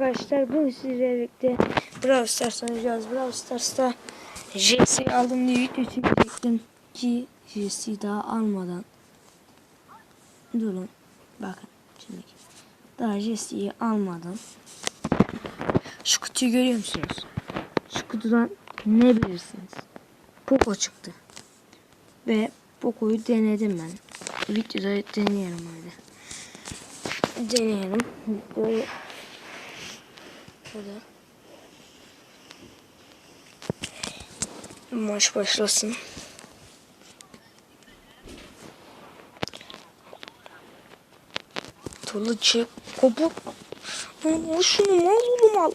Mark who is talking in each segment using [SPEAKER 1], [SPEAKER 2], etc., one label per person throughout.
[SPEAKER 1] arkadaşlar bugün sizlerle birlikte Brawl Stars oynayacağız. Brawl Stars'ta JC aldım diye video çekecektim ki JC daha almadan durun bakın şimdi daha JC'yi almadan şu kutuyu görüyor musunuz? Şu kutudan ne bilirsiniz? Poco çıktı ve Poco'yu denedim ben. Videoda deneyelim hadi. Deneyelim. Böyle Burada. Maç başlasın. Tolu çek. Kopuk. Al şunu mal oğlum al.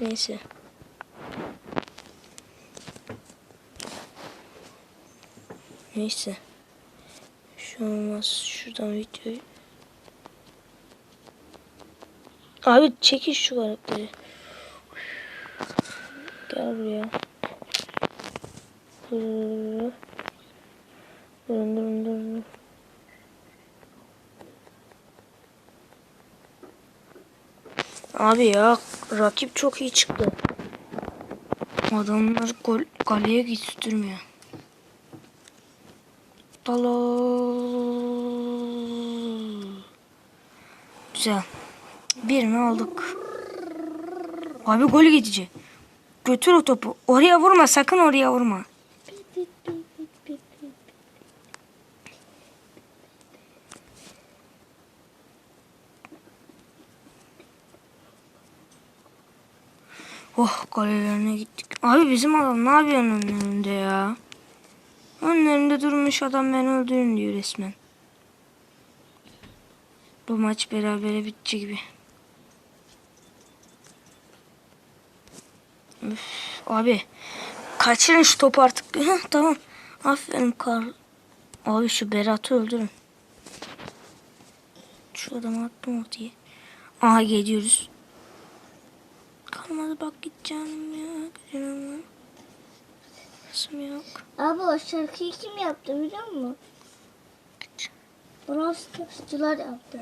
[SPEAKER 1] Neyse. Neyse. Şu olmaz. Şuradan videoyu. Abi çekiş şu karakteri. Gel buraya. Durun durun durun. Abi ya rakip çok iyi çıktı. Adamlar gol, kaleye gittirmiyor. Dala. Güzel. Birini aldık. Abi gol gidici. Götür o topu. Oraya vurma sakın oraya vurma. Oh kalelerine gittik. Abi bizim adam ne yapıyor önlerinde ya? Önlerinde durmuş adam ben öldürün diyor resmen. Bu maç berabere bitti gibi. Üf, abi kaçırın şu topu artık. Heh, tamam. Aferin Karl. Abi şu Berat'ı öldürün. Şu adamı attım ortaya. Aha geliyoruz. Kalmadı bak canım ya. Canım. Nasıl yok?
[SPEAKER 2] Abi o şarkıyı kim yaptı biliyor musun? Brawl Stars'cılar yaptı.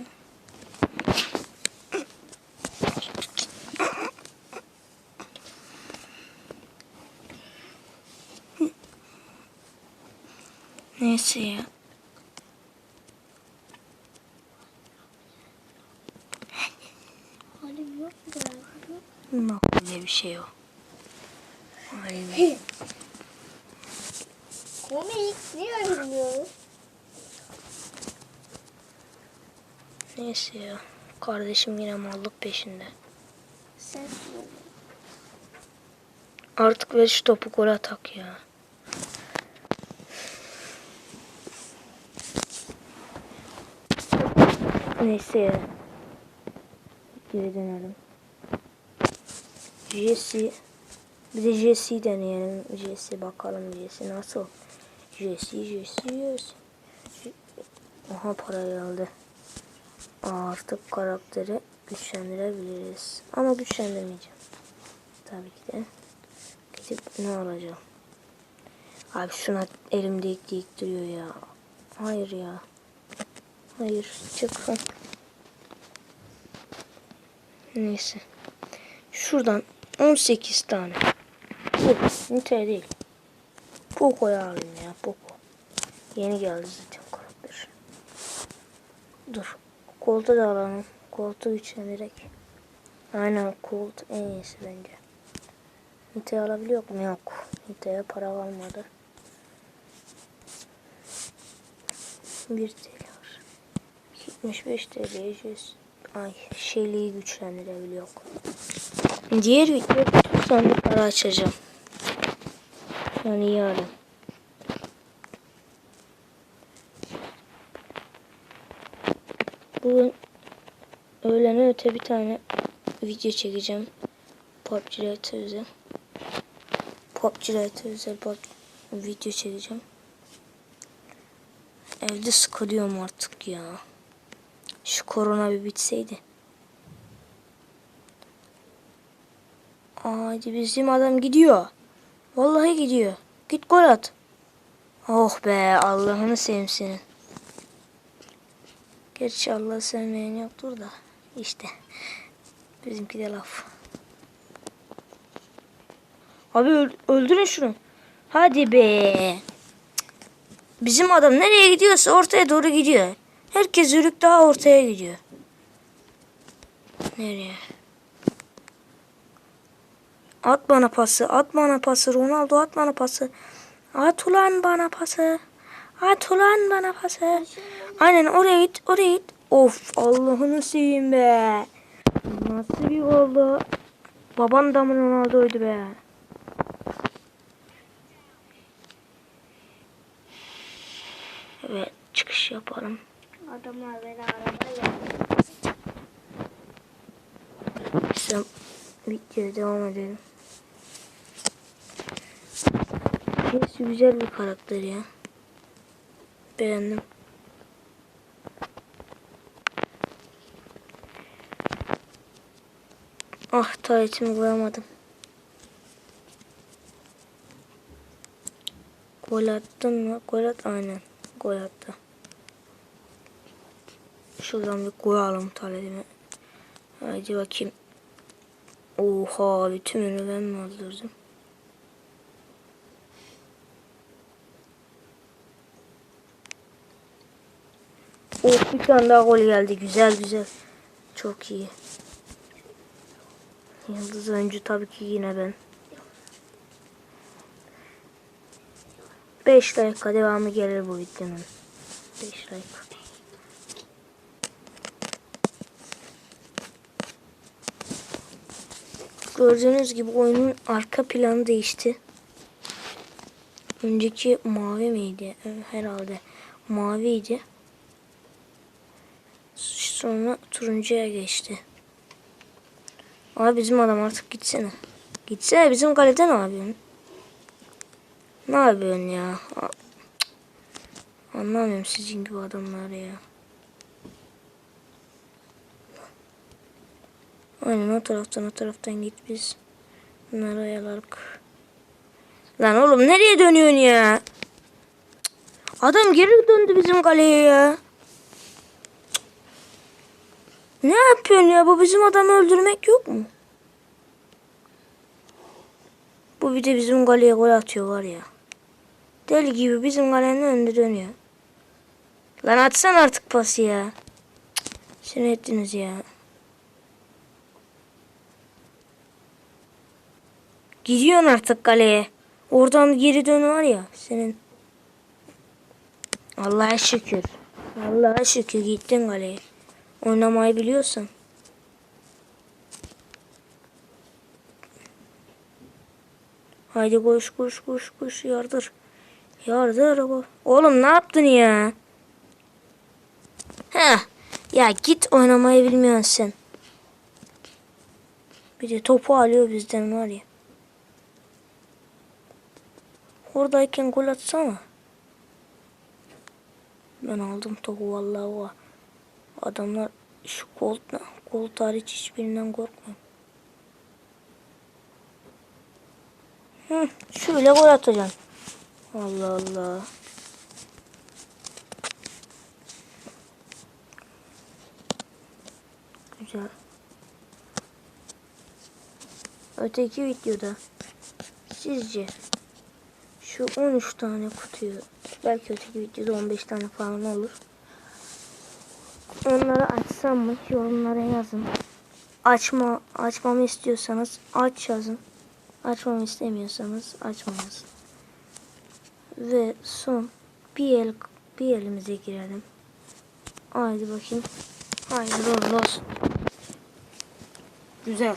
[SPEAKER 1] Neyse ya.
[SPEAKER 2] Halim yok mu?
[SPEAKER 1] Yok öyle bir şey yok.
[SPEAKER 2] Komik. Niye bilmiyorum?
[SPEAKER 1] Neyse ya. Kardeşim yine mallık peşinde.
[SPEAKER 2] Sen
[SPEAKER 1] Artık ver şu topu gol atak ya. Neyse. Geri dönelim. Jesse. Bir de Jesse deneyelim. Jesse bakalım Jesse nasıl. Jesse, Jesse, Jesse. Aha parayı aldı. Artık karakteri güçlendirebiliriz. Ama güçlendirmeyeceğim. Tabii ki de. Gidip ne alacağım? Abi şuna elimde deyik duruyor ya. Hayır ya. Hayır çıkın. Neyse. Şuradan 18 tane. Bu nite değil. Poco'yu alayım ya Poco. Yeni geldi zaten karakter. Dur. Koltu da alalım. Koltu güçlendirerek. Aynen Colt en iyisi bence. Nite alabiliyor mu? Yok. Nite'ye para kalmadı. 1 TL var. 75 TL'ye yüz- Ay şeyliği güçlendirebiliyor. Diğer video sonra para açacağım. Yani yarın. Bugün öğlene öte bir tane video çekeceğim. PUBG Lite özel. PUBG Lite video çekeceğim. Evde sıkılıyorum artık ya. Şu korona bir bitseydi. Hadi bizim adam gidiyor. Vallahi gidiyor. Git gol at. Oh be Allah'ını seveyim senin. Gerçi Allah sevmeyen yoktur da işte bizimki de laf. Abi öl- öldürün şunu. Hadi be. Bizim adam nereye gidiyorsa ortaya doğru gidiyor. Herkes yürük daha ortaya gidiyor. Nereye? At bana pası, at bana pası. Ronaldo at bana pası. At ulan bana pası. At ulan bana pası. Aynen oraya git, oraya git. Of Allah'ını seveyim be. Nasıl bir oldu? Baban da mı Ronaldo'ydu be? Evet çıkış yapalım.
[SPEAKER 2] Adamlar beni arabayla
[SPEAKER 1] Sen videoya devam edelim. Hepsi güzel bir karakter ya. Beğendim. Ah taretimi koyamadım. Gol attın mı? Gol at aynen. Gol attı. Şuradan bir koyalım taletimi. Haydi bakayım. Oha bütününü ben mi öldürdüm? Oh bir tane daha gol geldi. Güzel güzel. Çok iyi. Yıldız oyuncu tabii ki yine ben. 5 dakika devamı gelir bu videonun. 5 dakika. Gördüğünüz gibi oyunun arka planı değişti. Önceki mavi miydi? Evet, Herhalde maviydi. Sonra turuncuya geçti. Abi bizim adam artık gitsene. Gitsene bizim kalede ne yapıyorsun? Ne yapıyorsun ya? Anlamıyorum sizin gibi adamları ya. Aynen o taraftan o taraftan git biz. Bunları ayarladık. Lan oğlum nereye dönüyorsun ya? Adam geri döndü bizim kaleye ya. Ne yapıyorsun ya? Bu bizim adamı öldürmek yok mu? Bu bir de bizim kaleye gol atıyor var ya. Deli gibi bizim kalenin önünde dönüyor. Lan atsan artık pası ya. Seni ettiniz ya. Gidiyorsun artık kaleye. Oradan geri dön var ya senin. Allah'a şükür. Allah'a şükür gittin kaleye. Oynamayı biliyorsan. Haydi koş koş koş koş yardır. Yardır. Oğlum ne yaptın ya? Heh. Ya git oynamayı bilmiyorsun sen. Bir de topu alıyor bizden var ya. Oradayken gol atsana. Ben aldım topu vallahi o. Adamlar şu gol, gol hariç hiçbirinden korkmuyor. Hı, şöyle gol atacaksın. Allah Allah. Güzel. Öteki videoda sizce şu 13 tane kutuyu belki öteki videoda 15 tane falan olur. Onları açsam mı yorumlara yazın. Açma açmamı istiyorsanız aç yazın. Açmamı istemiyorsanız açma yazın. Ve son bir el bir elimize girelim. Haydi bakayım. Haydi olsun. Güzel.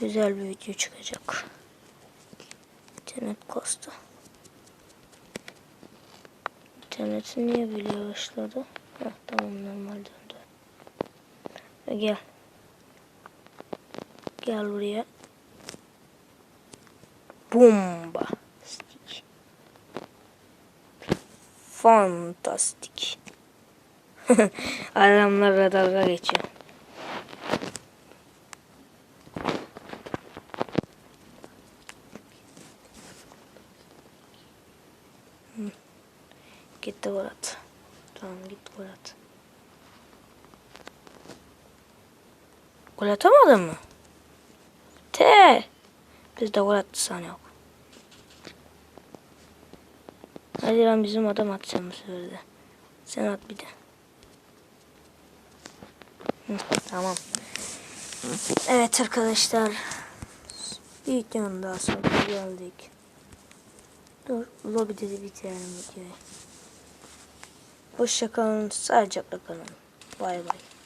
[SPEAKER 1] Güzel bir video çıkacak. İnternet kastı. İnternetin niye böyle yavaşladı? Heh, tamam normal döndü. E, Gel. Gel buraya. Bomba. Fantastik. Adamlarla dalga geçiyor. Gitti Gol at. Gol atamadın mı? Te. Biz de gol attı sanıyor. Hadi lan bizim adam atacağım bu sefer de. Sen at bir de. Hı, tamam. Evet arkadaşlar. Bir videonun daha sonuna geldik. Dur lobide de bitirelim videoyu. Hoşçakalın. Sağlıcakla kalın. Bay bay.